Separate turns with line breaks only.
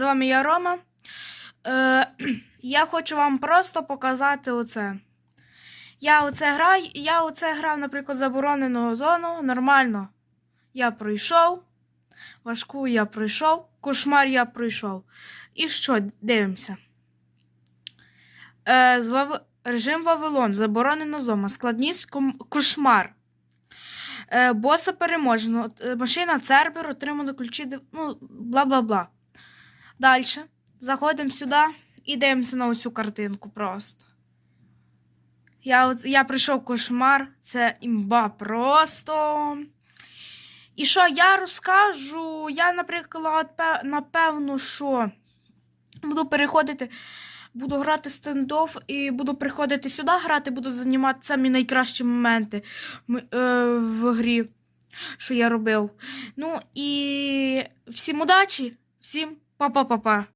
вами я Рома. Е, я хочу вам просто показати оце. Я оце граю, я оце грав, наприклад, заборонену зону. Нормально. Я пройшов. Важку я пройшов. Кошмар я пройшов. І що, дивимося. Е, з. Режим Вавилон. Заборонена зона. Складність ком- кошмар. Е, боса переможено. Машина Цербер отримано ключі. Ну, бла бла бла. Далі. Заходимо сюди і дивимося на оцю картинку просто. Я, я прийшов кошмар, це імба просто. І що я розкажу? Я, наприклад, напевно, що буду переходити, буду грати стендов і буду приходити сюди грати, буду займати самі найкращі моменти е, в грі, що я робив. Ну і всім удачі, всім папа-папа